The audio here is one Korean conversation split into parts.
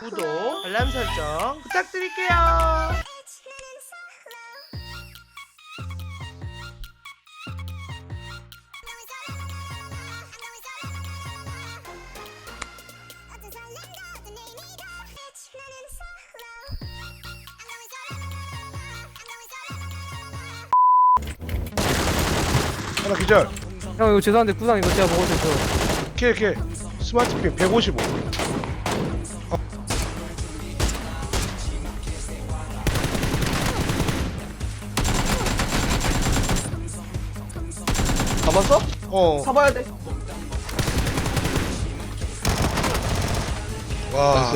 구독, 알람 설정 부탁드릴게요. 하나 기절. 형 이거 죄송한데 구상 이거 제가 먹어도 돼서 킬킬 스마트핀 155 잡았어? 어. 잡아야 돼. 와.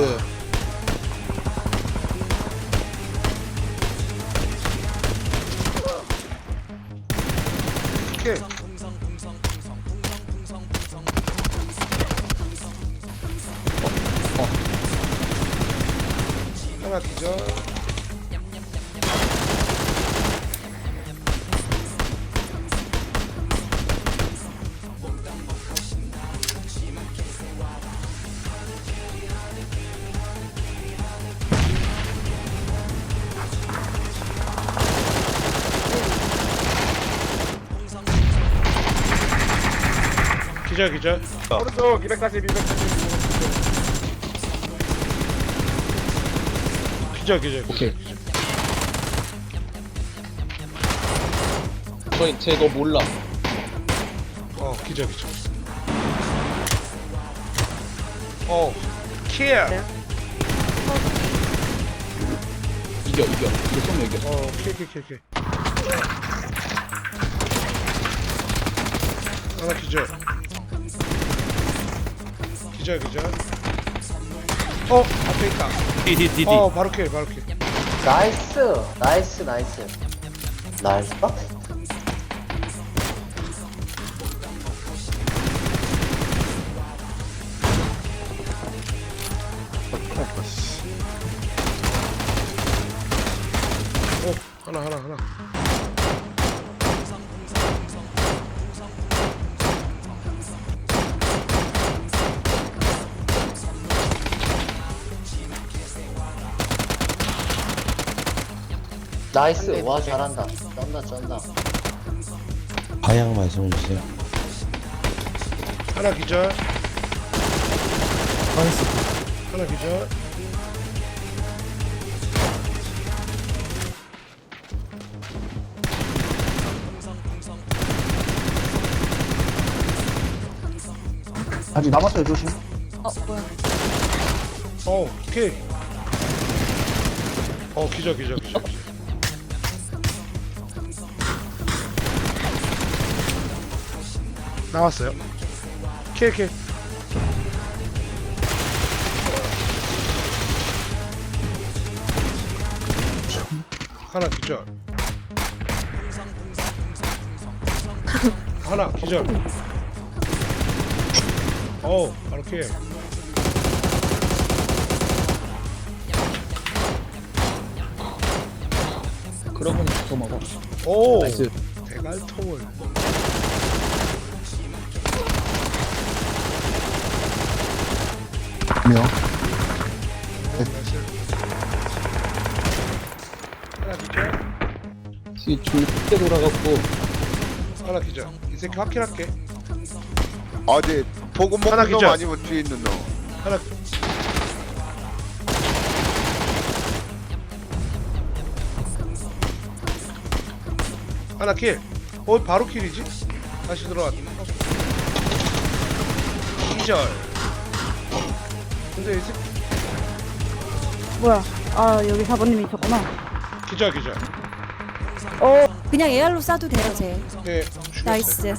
킬. 하나 기절. 기절 기절. 오른쪽 240 240 기절 기절. 오케이. 저희 쟤너 몰라. 어 기절 기절. 어 킬. 이겨 이겨. 이거 쏘면 이겨. 어 킬킬킬 킬. 하나 기절. 기절 기절. 어 앞에 있다. 디디디디. 어 바로 킬 바로 킬. 나이스 나이스 나이스 나이스 어 하나 하나 하나. 나이스 와 잘한다 쩐다 쩐다 방향 말씀해 주세요. 하나 기절. 하나 기절. 아직 남았어요 조심 어 킬. 어 기절 기절 기절. 기절. 나왔어요. 킬 킬. 하나 기절. 하나 기절. 어 바로 킬. 그러면 더 먹어. 오 나이스. 대갈통을. 명 나이스. 하나 기절. 이 줄게 돌아갔고. 하나 기절. 이 새끼 확킬할게. 어디 보고 하나 먹는 놈 기절. 아니면 뒤에 있는 놈 하나. 하나 킬. 어 바로 킬이지? 다시 들어왔. 어. 기절. 근데 이 새끼 뭐야? 아 여기 4번님이 있었구나. 기절 기절. 어 그냥 AR로 쏴도 돼요, 쟤. 네. 죽였어요. 나이스.